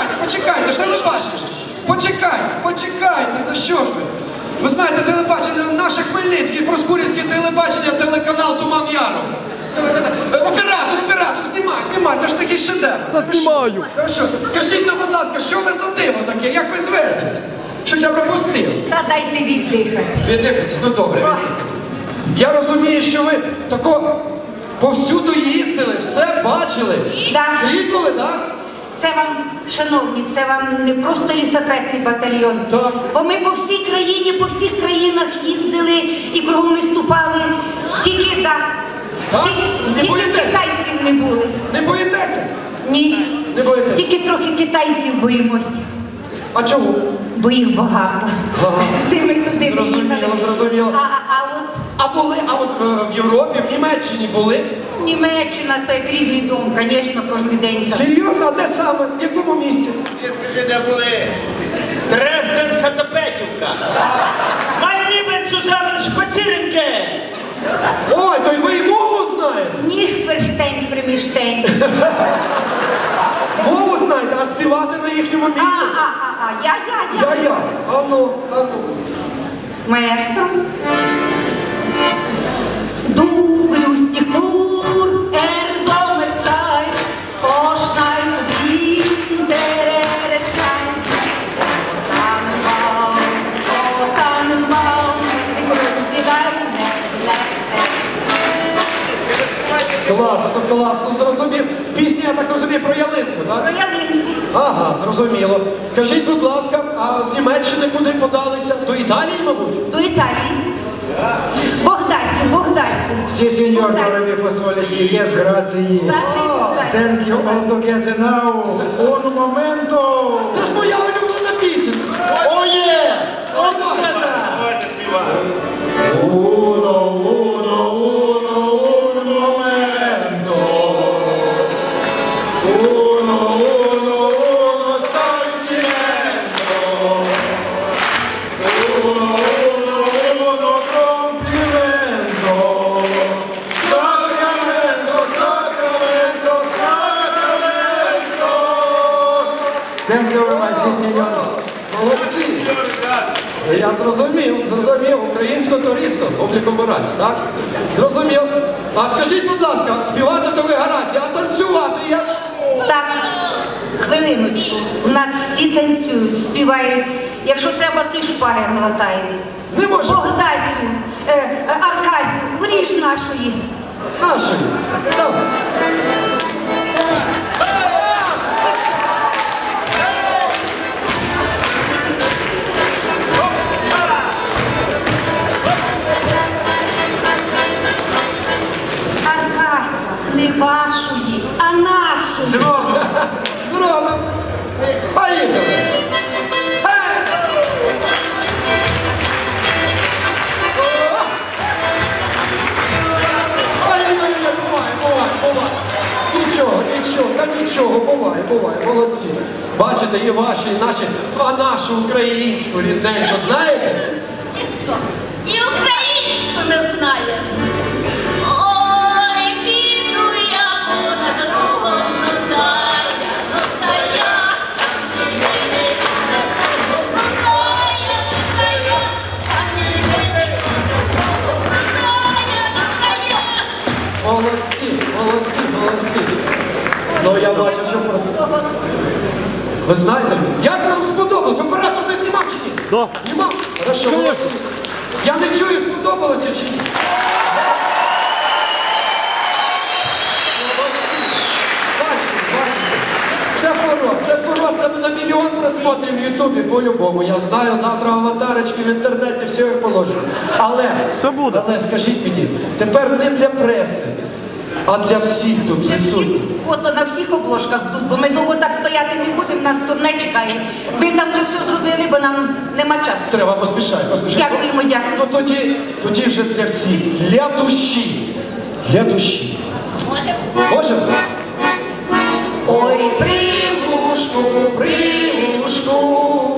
почекайте, почекайте, телебачення. Почекайте, почекайте, ну що ж ви? Ви знаєте, телебачення наше Хмельницьке, Проскурівське телебачення, телеканал Туман Яру. Оператор, оператор, знімай, знімай, це ж такий шедевр. Та знімаю. Хорошо, скажіть нам, будь ласка, що ви за диво таке? Як ви звернетеся? Що я пропустив. Та дайте віддихати. Віддихайте, ну добре, віддихайте. Я розумію, що ви тако повсюду їздили, все бачили. Да. Крізь були, так? Це вам, шановні, це вам не просто лісопетний батальйон. Так. Бо ми по всій країні, по всіх країнах їздили і кругом виступали. Тільки, да, Так? тільки, тільки китайців не були. Не боїтеся? Ні. Не боїтеся? Тільки трохи китайців боїмося, А чого? бо їх багато. Ага. Це ми туди Зрозуміло, зрозуміло. А, а, а от А були, а от е, в Європі, в Німеччині були? Німеччина це як рідний дом, звісно, кожен день. там. Серйозно, а де саме? В якому місці? Ти скажи, де були? Дрезден Хацапетівка. Mein Lieben zusammen spazieren Ой, то й ви й мову знаєте. Ніхферштейн, Фреміштейн. Мову знаєте, а співати на їхньому А, місці? а, а, а, я, я, я. Я, я. А ну, а ну. Маестро. Du grüßt dich Ага, зрозуміло. Скажіть, будь ласка, а з Німеччини куди подалися? До Італії, мабуть? До Італії. Богдасю, Богдасю. Sì, signor, Богдасю. ora mi fa sole, sì, yes, grazie. Саша і Богдасю. Thank you all together now. Un momento. Це ж моя улюблена Я зрозумів, зрозумів. Українського туристу, обліку моралі, так? Зрозумів. А скажіть, будь ласка, співати то ви гаразд, а танцювати я. Так, хвилиночку. У нас всі танцюють, співають. Якщо треба, ти шпаги глотай. Не можу. Богдасю, е, е, Аркасю, вріж нашої. Нашої. Давай. Бачите, і ваші, і наші, а нашу українську рідненьку, знаєте? Ніхто і українську не знає. Ой, піду я понад другом, ну дай, ну та я там не вийду. Ну дай я, ну та я там не вийду. Ну дай я, ну та я. Молодці, молодці, молодці. Ну я бачу, що просто. Ви знаєте, як вам сподобалось? Оператор ти знімав чи ні? Да. Знімав? Хорошо. Я не чую, сподобалося чи ні. Бачите, бачите. Це фурор, це фурор, це на мільйон просмотрів в Ютубі по-любому. Я знаю, завтра аватарочки в інтернеті, все як положено. Але, Все буде. але скажіть мені, тепер не для преси, а для всіх всі присутніх. фото на всіх обложках тут, бо ми довго так стояти не будемо, нас турне чекає. Ви там вже все зробили, бо нам нема часу. Треба поспішати, поспішати. Дякуємо, дякуємо. Ну тоді, тоді вже для всіх, для душі. Для душі. Може, Може? Ой, примушку, Примушку,